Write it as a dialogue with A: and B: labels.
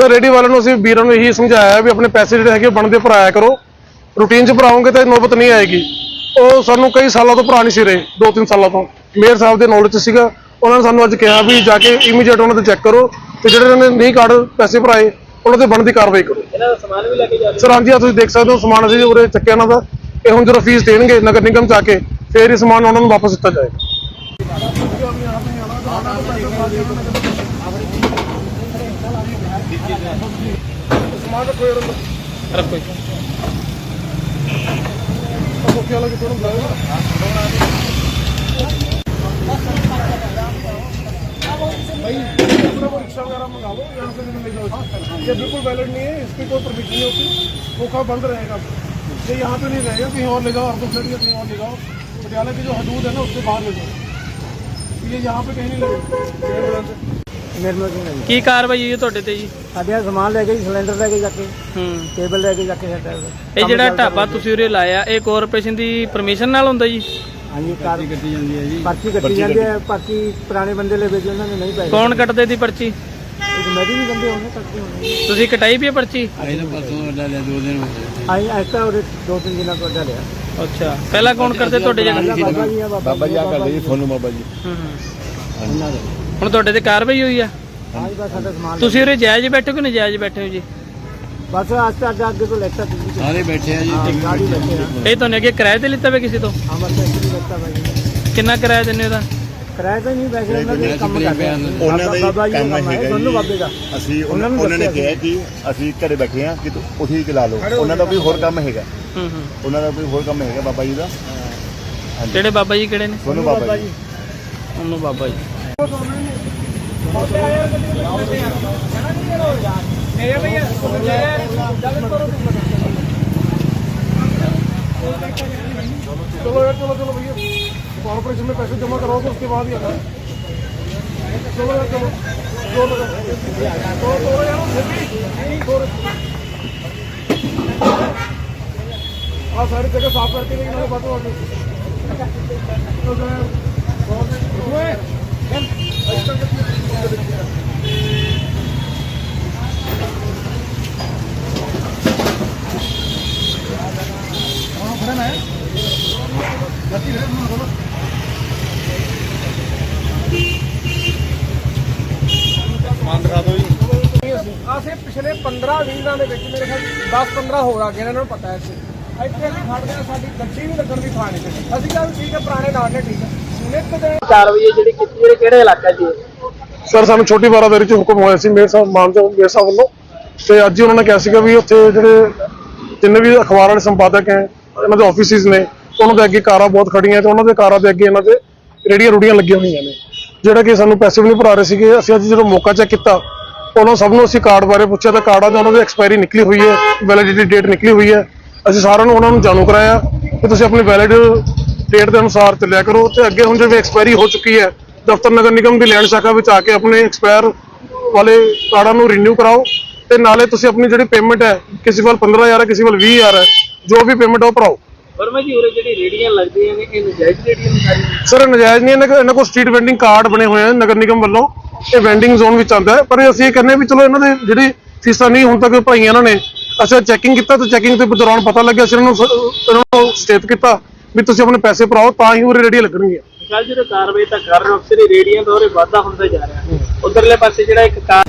A: Sir ready ਵਾਲਿਆਂ ਨੂੰ ਅਸੀਂ ਵੀਰਾਂ ਨੂੰ ਇਹੀ ਸਮਝਾਇਆ ਵੀ ਆਪਣੇ ਪੈਸੇ ਜਿਹੜੇ ਹੈਗੇ ਬਣਦੇ ਭਰਾਇਆ ਕਰੋ। ਰੂਟੀਨ 'ਚ ਭਰਾਓਗੇ ਤਾਂ ਨੌਬਤ ਨਹੀਂ ਆਏਗੀ। ਉਹ ਸਾਨੂੰ ਕਈ ਸਾਲਾਂ ਤੋਂ ਭਰਾ ਨਹੀਂ ਸੀ ਰਹੇ ਦੋ ਤਿੰਨ ਸਾਲਾਂ ਤੋਂ। ਮੇਅਰ ਸਾਹਿਬ ਦੇ ਨੌਲੇਜ 'ਚ ਸੀਗਾ ਉਹਨਾਂ ਨੇ ਸਾਨੂੰ ਅੱਜ ਕਿਹਾ ਵੀ ਜਾ ਕੇ ਇਮੀਡੀਏਟ ਉਹਨਾਂ ਤੇ ਚੈੱਕ ਕਰੋ ਤੇ ਜਿਹੜੇ ਨੇ ਨਹੀਂ ਕਾਰਡ ਪੈਸੇ ਭਰਾਏ ਉਹਨਾਂ ਤੇ ਬਣਦੀ ਕਾਰਵਾਈ ਕਰੋ।
B: ਇਹਨਾਂ ਦਾ ਸਮਾਨ ਵੀ ਲੈ ਕੇ ਜਾ ਰਹੇ
A: ਸਰ ਹਾਂਜੀ ਆ ਤੁਸੀਂ ਦੇਖ ਸਕਦੇ ਹੋ ਸਮਾਨ ਅਸੀਂ ਉਰੇ ਚੱਕਿਆ ਇਹਨਾਂ ਦਾ। ਇਹ ਹੁਣ ਜਦੋਂ ਫੀਸ ਦੇਣਗੇ ਨਗਰ ਨਿਗਮ ਚ ਆ ਕੇ ਫਿਰ ਇਹ ਸਮਾਨ ਉਹਨਾਂ ਨੂੰ ਵਾਪਸ ਦਿੱਤਾ ਜਾਏਗਾ। रिक्शा ये बिल्कुल वैलिड नहीं है इसकी कोई परमिशन नहीं होती खोखा बंद रहेगा ये यहाँ पे नहीं रहेगा कहीं और ले जाओ फ्लैट कहीं और ले जाओ पटियाला की जो हदूद है ना उससे बाहर ले जाओ ये यहाँ पे कहीं नहीं लगेगा
B: ਕੀ ਕਾਰਵਾਈ ਹੋਈ ਹੈ ਤੁਹਾਡੇ ਤੇ ਜੀ?
C: ਸਾਡੇ ਆਹ ਸਮਾਨ ਲੈ ਕੇ ਜੀ ਸਿਲੰਡਰ ਲੈ ਕੇ ਜਾ ਕੇ
B: ਹੂੰ।
C: ਕੇਬਲ ਲੈ ਕੇ ਜਾ ਕੇ ਸਾਡਾ
B: ਇਹ ਜਿਹੜਾ ਢਾਬਾ ਤੁਸੀਂ ਉਰੇ ਲਾਇਆ ਇਹ ਕਾਰਪੋਰੇਸ਼ਨ ਦੀ ਪਰਮਿਸ਼ਨ ਨਾਲ ਹੁੰਦਾ ਜੀ?
C: ਹਾਂਜੀ ਕਾਰ ਕੱਟੀ ਜਾਂਦੀ ਹੈ ਜੀ। ਪਰਚੀ ਕੱਟੀ ਜਾਂਦੀ ਹੈ ਪਰਚੀ ਪੁਰਾਣੇ ਬੰਦੇ ਲੈ ਵੇਚੇ ਉਹਨਾਂ ਨੇ ਨਹੀਂ ਪਾਈ।
B: ਕੌਣ ਕੱਟਦੇ ਦੀ ਪਰਚੀ?
C: ਮੈਡੀ ਵੀ ਬੰਦੇ ਹੋਣੇ ਕੱਟਦੇ ਹੋਣੇ
B: ਤੁਸੀਂ ਕਟਾਈ ਵੀ ਹੈ ਪਰਚੀ?
C: ਆਈ ਐਸਾ ਉਹਦੇ ਦੋ ਤਿੰਨ ਦਿਨਾਂ ਤੋਂ ਅੱਡਾ ਲਿਆ।
B: ਅੱਛਾ। ਪਹਿਲਾਂ ਕੌਣ ਕਰਦੇ ਤੁਹਾਡੇ ਜਗ੍ਹਾ?
C: ਬਾਬਾ ਜੀ ਆ ਆ ਕਰਦੇ ਜੀ
D: ਸੋਨੂ ਬਾਬਾ ਜੀ
B: ਹੂੰ ਹੂੰ। ਹੁਣ ਤੁਹਾਡੇ ਤੇ ਕਾਰਵਾਈ ਹੋਈ ਆ?
C: ਆਈ ਬਸ ਸਾਡਾ ਸਮਾਨ ਲੈ-
B: ਤੁਸੀਂ ਉਰੇ ਜਾਇਜ਼ ਬੈਠੇ ਹੋ ਕਿ ਨਜਾਇਜ਼ ਬੈਠੇ ਹੋ ਜੀ?
C: ਬਸ ਆਸਤੇ ਅੱਗੇ ਅੱਗੇ ਤੋਂ ਲੈਤਾ ਤੁਸੀਂ
D: ਸਾਰੇ ਬੈਠੇ ਆ ਜੀ
C: ਹਾਂ ਗਾੜੀ ਬੈਠੇ ਆ।
B: ਇਹ ਤੁਹਾਨੂੰ ਅੱਗੇ ਕਿਰਾਏ ਤੇ ਲਿੱਤਾ ਵੇ ਕਿਸੇ ਤੋਂ?
C: ਹਾਂ ਬਸ ਐਕਚੁਅਲੀ ਲੈਤਾ ਭਾਈ
B: ਕਿੰਨਾ ਕਿਰਾਇਆ ਦਿੰਦੇ ਉਹਦਾ
C: ਕਿਰਾਏ ਤਾਂ ਨਹੀਂ ਵੈਸੇ ਉਹਨਾਂ ਦੇ ਕੰਮ ਕਰਦੇ ਆ।
D: ਉਹਨਾਂ ਦਾ ਹੀ
C: ਬਾਬਾ ਜੀ
D: ਕੰਮ
C: ਕੰਮ ਹੈ
D: ਹੈਗਾ
C: ਦੋਨੋਂ
D: ਜੀ।
C: ਬਾਬੇ ਦਾ।
D: ਅਸੀਂ
C: ਉਹਨਾਂ
D: ਉਹਨਾਂ
C: ਨੂੰ
D: ਉਹਨਾਂ ਨੇ
C: ਦੱਸਿਆ
D: ਕਿਹਾ ਕਿ ਅਸੀਂ ਘਰੇ ਬੈਠੇ ਆ ਕਿ ਤੂੰ ਉਹੀ ਚਲਾ ਲਓ। ਉਹਨਾਂ ਦਾ ਕੋਈ ਹੋਰ ਕੰਮ ਹੈਗਾ।
B: ਹੂੰ ਹੂੰ।
D: ਉਹਨਾਂ ਦਾ ਕੋਈ ਹੋਰ ਕੰਮ ਹੈਗਾ ਬਾਬਾ ਜੀ ਦਾ।
B: ਕਿਹੜੇ ਬਾਬਾ ਜੀ ਕਿਹੜੇ ਨੇ?
D: ਸੋਨੂ ਬਾਬਾ ਜੀ।
B: ਉਹਨੂੰ ਬਾਬਾ ਜੀ।
A: चलो यार चलो चलो भैया कॉर्पोरेशन में पैसे जमा कराओगे उसके बाद ही आना चलो यार चलो तो तो यार हाँ सारी जगह साफ़ करके लेकिन हमें बातों
E: ਅਸੀਂ ਪਿਛਲੇ 15 20 ਦਿਨਾਂ ਦੇ ਵਿੱਚ ਮੇਰੇ ਖਿਆਲ 10 15 ਹੋਰ ਆ ਗਏ ਇਹਨਾਂ ਨੂੰ ਪਤਾ ਹੈ ਸੀ ਇੱਥੇ ਅਸੀਂ ਖੜਦੇ ਆ ਸਾਡੀ ਗੱਡੀ ਵੀ ਲੱਗਣ ਦੀ ਥਾਂ ਨਹੀਂ ਸੀ। ਅਸੀਂ ਕਿਹਾ ਵੀ ਠੀਕ ਹੈ ਪੁਰਾਣੇ ਨਾਲ ਨੇ ਠੀਕ ਹੈ। ਨਿੱਤ ਦੇ
B: ਕਾਰਵਾਈ ਜਿਹੜੀ ਕੀਤੀ ਹੈ ਕਿਹੜੇ ਇਲਾਕਾ ਜੀ
A: ਸਰ ਸਾਨੂੰ ਛੋਟੀ ਚ ਹੁਕਮ ਹੋਇਆ ਸੀ ਮੇਰ ਸਾਹਿਬ ਮਾਨਜੋ ਮੇਰ ਸਾਹਿਬ ਵੱਲੋਂ। ਤੇ ਅੱਜ ਹੀ ਉਹਨਾਂ ਨੇ ਕਿਹਾ ਸੀਗਾ ਵੀ ਉੱਥੇ ਜਿਹੜੇ ਜਿੰਨੇ ਵੀ ਅਖਬਾਰ ਵਾਲੇ ਸੰਪਾਦਕ ਹੈ ਇਹਨਾਂ ਦੇ ਆਫਿਸਿਸ ਨੇ ਉਹਨਾਂ ਦੇ ਅੱਗੇ ਕਾਰਾਂ ਬਹੁਤ ਖੜੀਆਂ ਤੇ ਉਹਨਾਂ ਦੇ ਕਾਰਾਂ ਦੇ ਅੱਗੇ ਇਹਨਾਂ ਦੇ ਰੇੜੀਆਂ ਰੂੜੀਆਂ ਲੱਗੀਆਂ ਹੋਈਆਂ ਨੇ। ਜਿਹੜਾ ਕਿ ਸਾਨੂੰ ਪੈਸੇ ਵੀ ਨਹੀਂ ਭਰਾ ਰਹੇ ਸੀਗੇ, ਅਸੀਂ ਅੱਜ ਜਦੋਂ ਮੌਕਾ ਚੈੱਕ ਕੀਤਾ, ਉਹਨਾਂ ਸਭ ਨੂੰ ਅਸੀਂ ਕਾਰਡ ਬਾਰੇ ਪੁੱਛਿਆ ਤਾਂ ਕਾਰਡਾਂ ਦਾ ਉਹਨਾਂ ਦੀ ਐਕਸਪਾਇਰੀ ਨਿਕਲੀ ਹੋਈ ਹੈ ਵੈਲਿਡਿਟੀ ਡੇਟ ਨਿਕਲੀ ਹੋਈ ਹੈ। ਅਸੀਂ ਸਾਰਿਆਂ ਨੂੰ ਉਹਨਾਂ ਨੂੰ ਜਾਣੂ ਕਰਾਇਆ ਕਿ ਤੁਸੀਂ ਆਪਣੀ ਵੈਲਿਡ ਡੇਟ ਦੇ ਅਨੁਸਾਰ ਚੱਲਿਆ ਕਰੋ ਤੇ ਅੱਗੇ ਹੁਣ ਜਿਵੇਂ ਐਕਸਪਾਇਰੀ ਹੋ ਚੁੱਕੀ ਹੈ, ਦਫ਼ਤਰ ਨਗਰ ਨਿਗਮ ਦੀ ਲੈਂਡ ਸ਼ਾਖਾ ਵਿੱਚ ਆ ਕੇ ਆਪਣੇ ਐਕਸਪਾਇਰ ਵਾਲੇ ਕਾਰਡਾਂ ਨੂੰ ਰੀਨਿਊ ਕਰਾਓ ਤੇ ਨਾਲੇ ਤੁਸੀਂ ਆਪਣੀ ਜਿਹੜੀ ਪੇਮੈਂਟ ਹੈ, ਕਿਸੇ ਵੱਲ 15000 ਹੈ, ਕਿਸੇ ਵੱਲ 20000 ਹੈ, ਜੋ ਵੀ ਪੇਮੈਂਟ ਉਹ ਭਰਾਓ।
B: ਵਰਮਾ ਜੀ ਉਰੇ ਜਿਹੜੀ ਰੇੜੀਆਂ ਲੱਗਦੀਆਂ ਨੇ ਇਹ ਨਜਾਇਜ਼ ਰੇੜੀਆਂ ਨੇ ਸਾਰੀਆਂ?
A: ਸਰ ਨਜਾਇਜ਼ ਨਹੀਂ ਇਹਨਾਂ ਕੋਲ ਇਹਨਾਂ ਕੋਲ ਸਟਰੀਟ ਵੈਂਡਿੰਗ ਕਾਰਡ ਬਣੇ ਹੋਏ ਹਨ ਨਗਰ ਨਿਗਮ ਵੱਲੋਂ। ਇਹ ਵੈਂਡਿੰਗ ਜ਼ੋਨ ਵਿੱਚ ਆਉਂਦਾ ਹੈ। ਪਰ ਅਸੀਂ ਇਹ ਕਹਿੰਦੇ ਵੀ ਚਲੋ ਇਹਨਾਂ ਦੇ ਜਿਹੜੀ ਫੀਸਾਂ ਨਹੀਂ ਹੁਣ ਤੱਕ ਭਾਈਆਂ ਇਹਨਾਂ ਨੇ। ਅਸੀਂ ਚੈਕਿੰਗ ਕੀਤਾ ਤੇ ਚੈਕਿੰਗ ਦੇ ਦੌਰਾਨ ਪਤਾ ਲੱਗਿਆ ਅਸੀਂ ਇਹਨਾਂ ਨੂੰ ਸ- ਇਹਨਾਂ ਨੂੰ ਸਟੇਟ ਕੀਤਾ ਵੀ ਤੁਸੀਂ ਆਪਣੇ ਪੈਸੇ ਭਰਾਓ ਤਾਂ ਹੀ ਉਹ ਰੇੜੀਆਂ ਲੱਗਣਗੀਆਂ।
B: ਕੱਲ ਜਦੋਂ ਕਾਰਵਾਈ ਤਾਂ ਕਰ ਰਹੇ ਹੋ। ਅਕਸਰ ਹੀ ਰੇੜੀਆਂ ਦਾ ਉਰੇ ਵਾਧਾ ਹੁੰਦਾ ਜਾ ਰਿਹਾ। ਉਧਰਲੇ ਪਾਸੇ ਜਿਹੜਾ ਇੱਕ ਕਾਰ